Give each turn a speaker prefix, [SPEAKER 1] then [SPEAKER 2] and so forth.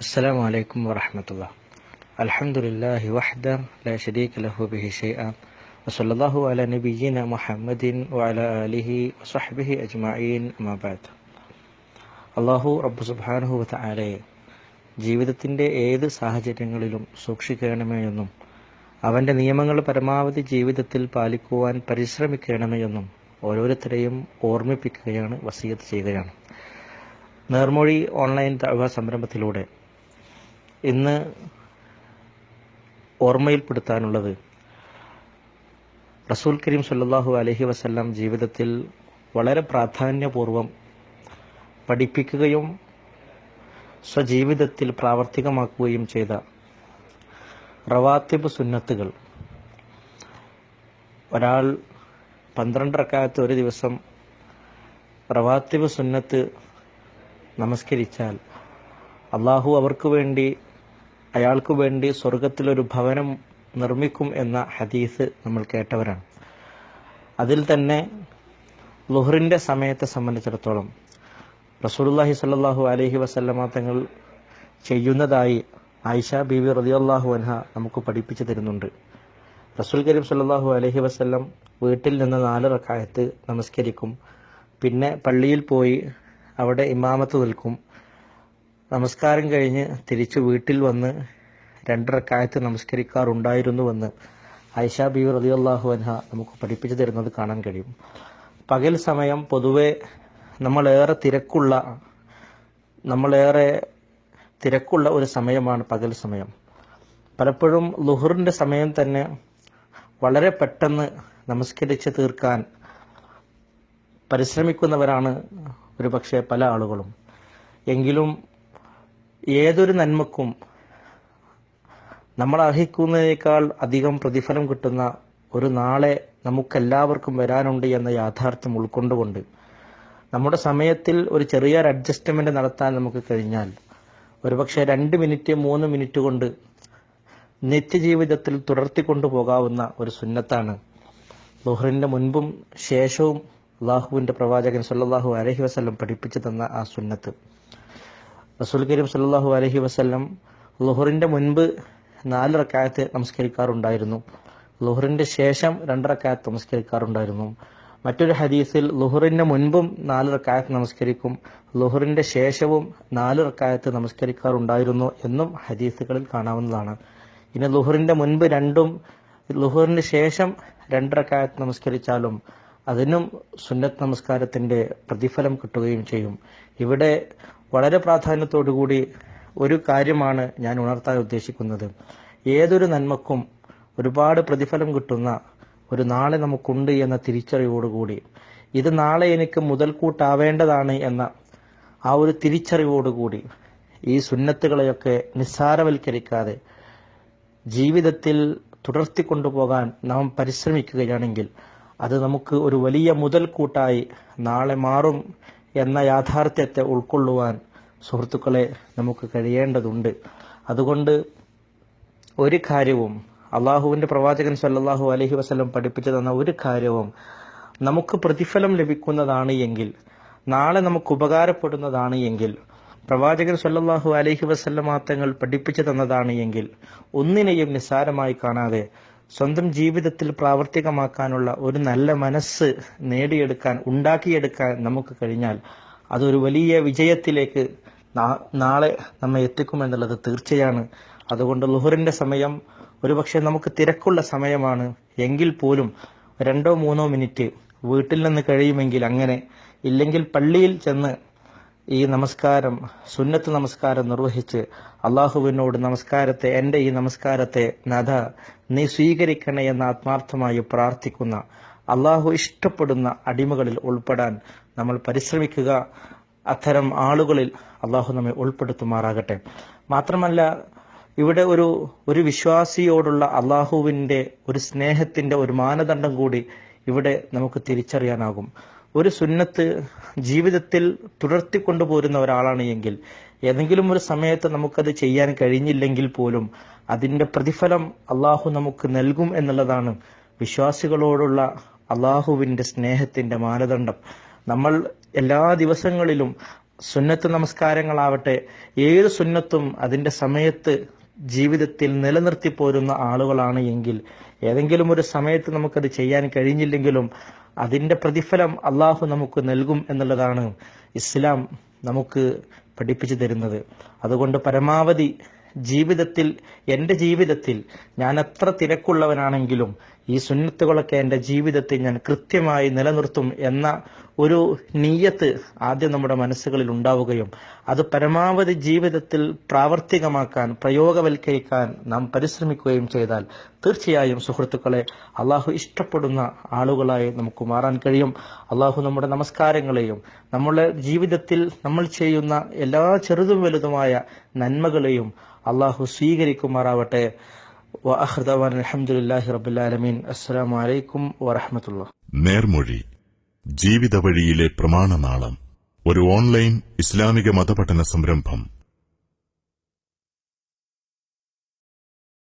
[SPEAKER 1] السلام عليكم ورحمة الله الحمد لله وحده لا شريك له به شيئا وصلى الله على نبينا محمد وعلى آله وصحبه أجمعين أما بعد അള്ളാഹു റബ്ബ് സുബ്ഹാനഹു വതആലയെ ജീവിതത്തിൻ്റെ ഏത് സാഹചര്യങ്ങളിലും സൂക്ഷിക്കണമേ എന്നും അവൻ്റെ നിയമങ്ങൾ പരമാവധി ജീവിതത്തിൽ പാലിക്കുവാൻ പരിശ്രമിക്കണമേ എന്നും ഓരോരുത്തരെയും ഓർമ്മിപ്പിക്കുകയാണ് വസീയത്ത് ചെയ്യുകയാണ് നേർമൊഴി ഓൺലൈൻ ദഅവ സംരംഭത്തിലൂടെ ഇന്ന് ഓർമ്മയിൽപ്പെടുത്താനുള്ളത് റസൂൽ കരീം സല്ലാഹു അലഹി വസ്ല്ലാം ജീവിതത്തിൽ വളരെ പ്രാധാന്യപൂർവം പഠിപ്പിക്കുകയും സ്വജീവിതത്തിൽ പ്രാവർത്തികമാക്കുകയും ചെയ്ത റവാത്തിബ് സുന്നത്തുകൾ. ഒരാൾ പന്ത്രണ്ട് റക്കായത്ത് ഒരു ദിവസം റവാത്തിബ് സുന്നത്ത് നമസ്കരിച്ചാൽ അള്ളാഹു അവർക്ക് വേണ്ടി അയാൾക്ക് വേണ്ടി സ്വർഗത്തിലൊരു ഭവനം നിർമ്മിക്കും എന്ന ഹദീസ് നമ്മൾ കേട്ടവരാണ്. അതിൽ തന്നെ ലുഹറിന്റെ സമയത്തെ സംബന്ധിച്ചിടത്തോളം റസൂലുള്ളാഹി സല്ലാഹു അലഹി വസല്ലമ തങ്ങൾ ചെയ്യുന്നതായി ആയിഷ ബീവി റളിയല്ലാഹു അൻഹ നമുക്ക് പഠിപ്പിച്ചു തരുന്നുണ്ട്. റസൂൽ കരീം സല്ലാഹു അലഹി വസല്ലം വീട്ടിൽ നിന്ന് നാല് റക്കായത്ത് നമസ്കരിക്കും. പിന്നെ പള്ളിയിൽ പോയി അവിടെ ഇമാമത്ത് നിൽക്കും. നമസ്കാരം കഴിഞ്ഞ് തിരിച്ചു വീട്ടിൽ വന്ന് രണ്ടരക്കായത്ത് നമസ്കരിക്കാറുണ്ടായിരുന്നുവെന്ന് ഐഷ ബി റളിയല്ലാഹു അൻഹ നമുക്ക് പഠിപ്പിച്ചു തരുന്നത് കാണാൻ കഴിയും. പകൽ സമയം പൊതുവെ നമ്മളേറെ തിരക്കുള്ള നമ്മളേറെ തിരക്കുള്ള ഒരു സമയമാണ് പകൽ സമയം. പലപ്പോഴും ലുഹറിന്റെ സമയം തന്നെ വളരെ പെട്ടെന്ന് നമസ്കരിച്ച് തീർക്കാൻ പരിശ്രമിക്കുന്നവരാണ് ഒരുപക്ഷെ പല ആളുകളും. എങ്കിലും ഏതൊരു നന്മക്കും നമ്മൾ അർഹിക്കുന്നതിനേക്കാൾ അധികം പ്രതിഫലം കിട്ടുന്ന ഒരു നാളെ നമുക്കെല്ലാവർക്കും വരാനുണ്ട് എന്ന യാഥാർത്ഥ്യം ഉൾക്കൊണ്ടുകൊണ്ട് നമ്മുടെ സമയത്തിൽ ഒരു ചെറിയൊരു അഡ്ജസ്റ്റ്മെന്റ് നടത്താൻ നമുക്ക് കഴിഞ്ഞാൽ ഒരുപക്ഷെ രണ്ട് മിനിറ്റ് മൂന്ന് മിനിറ്റ് കൊണ്ട് നിത്യജീവിതത്തിൽ തുടർത്തിക്കൊണ്ടു പോകാവുന്ന ഒരു സുന്നത്താണ്. ലുഹറിന്റെ മുൻപും ശേഷവും അള്ളാഹുവിന്റെ പ്രവാചകൻ സല്ലാഹു അലഹി വസ്ലം പഠിപ്പിച്ചു തന്ന ആ സുന്നത്ത്. റസൂൽ കരീം സല്ലാഹു അലഹി വസ്ല്ലം ലുഹറിന്റെ മുൻപ് നാല് റക്കായത്ത് നമസ്കരിക്കാറുണ്ടായിരുന്നു. ലുഹറിന്റെ ശേഷം രണ്ടറക്കായത്ത് നമസ്കരിക്കാറുണ്ടായിരുന്നു. മറ്റൊരു ഹദീസിൽ ലുഹറിന്റെ മുൻപും നാല് റക്കായത്ത് നമസ്കരിക്കും ലുഹറിന്റെ ശേഷവും നാല് റക്കായത്ത് നമസ്കരിക്കാറുണ്ടായിരുന്നു എന്നും ഹദീസുകളിൽ കാണാവുന്നതാണ്. ഇനി ലുഹറിന്റെ മുൻപ് രണ്ടും ലുഹറിന് ശേഷം രണ്ടറക്കായത്ത് നമസ്കരിച്ചാലും അതിനും സുന്നത്ത് നമസ്കാരത്തിന്റെ പ്രതിഫലം കിട്ടുകയും ചെയ്യും. ഇവിടെ വളരെ പ്രാധാന്യത്തോടുകൂടി ഒരു കാര്യമാണ് ഞാൻ ഉണർത്താൻ ഉദ്ദേശിക്കുന്നത്. ഏതൊരു നന്മക്കും ഒരുപാട് പ്രതിഫലം കിട്ടുന്ന ഒരു നാളെ നമുക്കുണ്ട് എന്ന തിരിച്ചറിവോടുകൂടി ഇത് നാളെ എനിക്ക് മുതൽക്കൂട്ടാവേണ്ടതാണ് എന്ന ആ ഒരു തിരിച്ചറിവോടുകൂടി ഈ സുന്നത്തുകളെയൊക്കെ നിസ്സാരവൽക്കരിക്കാതെ ജീവിതത്തിൽ തുടർത്തിക്കൊണ്ടുപോകാൻ നാം പരിശ്രമിക്കുകയാണെങ്കിൽ അത് നമുക്ക് ഒരു വലിയ മുതൽക്കൂട്ടായി നാളെ മാറും എന്ന യാഥാർത്ഥ്യത്തെ ഉൾക്കൊള്ളുവാൻ സുഹൃത്തുക്കളെ നമുക്ക് കഴിയേണ്ടതുണ്ട്. അതുകൊണ്ട് ഒരു കാര്യവും അള്ളാഹുവിന്റെ പ്രവാചകൻ സല്ലാഹു അലഹി വസല്ലം പഠിപ്പിച്ചു തന്ന ഒരു കാര്യവും നമുക്ക് പ്രതിഫലം ലഭിക്കുന്നതാണ് എങ്കിൽ നാളെ നമുക്ക് ഉപകാരപ്പെടുന്നതാണ് എങ്കിൽ പ്രവാചകൻ സല്ലാഹു അലഹി വസ്ല്ലം തങ്ങൾ പഠിപ്പിച്ചു തന്നതാണ് എങ്കിൽ ഒന്നിനെയും നിസ്സാരമായി കാണാതെ സ്വന്തം ജീവിതത്തിൽ പ്രാവർത്തികമാക്കാനുള്ള ഒരു നല്ല മനസ്സ് നേടിയെടുക്കാൻ ഉണ്ടാക്കിയെടുക്കാൻ നമുക്ക് കഴിഞ്ഞാൽ അതൊരു വലിയ വിജയത്തിലേക്ക് നാളെ നമ്മെ എത്തിക്കുമെന്നുള്ളത് തീർച്ചയാണ്. അതുകൊണ്ട് ലുഹറിന്റെ സമയം ഒരുപക്ഷെ നമുക്ക് തിരക്കുള്ള സമയമാണ്. എങ്കിൽ പോലും രണ്ടോ മൂന്നോ മിനിറ്റ് വീട്ടിൽ നിന്ന് കഴിയുമെങ്കിൽ അങ്ങനെ ഇല്ലെങ്കിൽ പള്ളിയിൽ ചെന്ന് ഈ നമസ്കാരം സുന്നത്ത് നമസ്കാരം നിർവഹിച്ച് അള്ളാഹുവിനോട് നമസ്കാരത്തെ എന്റെ ഈ നമസ്കാരത്തെ നഥ നീ സ്വീകരിക്കണേ എന്ന ആത്മാർത്ഥമായി പ്രാർത്ഥിക്കുന്ന അള്ളാഹു ഇഷ്ടപ്പെടുന്ന അടിമകളിൽ ഉൾപ്പെടാൻ നമ്മൾ പരിശ്രമിക്കുക. അത്തരം ആളുകളിൽ അള്ളാഹു നമ്മെ ഉൾപ്പെടുത്തുമാറാകട്ടെ. മാത്രമല്ല ഇവിടെ ഒരു ഒരു വിശ്വാസിയോടുള്ള അള്ളാഹുവിന്റെ ഒരു സ്നേഹത്തിന്റെ ഒരു മാനദണ്ഡം കൂടി ഇവിടെ നമുക്ക് തിരിച്ചറിയാനാകും. ഒരു സുന്നത്ത് ജീവിതത്തിൽ തുടർത്തിക്കൊണ്ടുപോരുന്ന ഒരാളാണ് എങ്കിൽ ഏതെങ്കിലും ഒരു സമയത്ത് നമുക്കത് ചെയ്യാൻ കഴിഞ്ഞില്ലെങ്കിൽ പോലും അതിന്റെ പ്രതിഫലം അള്ളാഹു നമുക്ക് നൽകും എന്നുള്ളതാണ് വിശ്വാസികളോടുള്ള അള്ളാഹുവിന്റെ സ്നേഹത്തിന്റെ മാനദണ്ഡം. നമ്മൾ എല്ലാ ദിവസങ്ങളിലും സുന്നത്ത് നമസ്കാരങ്ങളാവട്ടെ ഏത് സുന്നത്തും അതിന്റെ സമയത്ത് ജീവിതത്തിൽ നിലനിർത്തി പോരുന്ന ആളുകളാണ് എങ്കിൽ ഏതെങ്കിലും ഒരു സമയത്ത് നമുക്കത് ചെയ്യാൻ കഴിഞ്ഞില്ലെങ്കിലും അതിന്റെ പ്രതിഫലം അള്ളാഹു നമുക്ക് നൽകും എന്നുള്ളതാണ് ഇസ്ലാം നമുക്ക് പഠിപ്പിച്ചു തരുന്നത്. അതുകൊണ്ട് പരമാവധി ജീവിതത്തിൽ എന്റെ ജീവിതത്തിൽ ഞാൻ എത്ര തിരക്കുള്ളവനാണെങ്കിലും ഈ സുന്നത്തുകളൊക്കെ എന്റെ ജീവിതത്തിൽ ഞാൻ കൃത്യമായി നിലനിർത്തും എന്ന ഒരു നീയത്ത് ആദ്യം നമ്മുടെ മനസ്സുകളിൽ ഉണ്ടാവുകയും അത് പരമാവധി ജീവിതത്തിൽ പ്രാവർത്തികമാക്കാൻ പ്രയോഗവൽക്കരിക്കാൻ നാം പരിശ്രമിക്കുകയും ചെയ്താൽ തീർച്ചയായും സുഹൃത്തുക്കളെ അള്ളാഹു ഇഷ്ടപ്പെടുന്ന ആളുകളായി നമുക്ക് മാറാൻ കഴിയും. അള്ളാഹു നമ്മുടെ നമസ്കാരങ്ങളെയും നമ്മുടെ ജീവിതത്തിൽ നമ്മൾ ചെയ്യുന്ന എല്ലാ ചെറുതും വലുതുമായ നന്മകളെയും അള്ളാഹു സ്വീകരിക്കുമാറാവട്ടെ.
[SPEAKER 2] നേർമൊഴി ജീവിത വഴിയിലെ പ്രമാണനാളം ഒരു ഓൺലൈൻ ഇസ്ലാമിക മതപഠന സംരംഭം.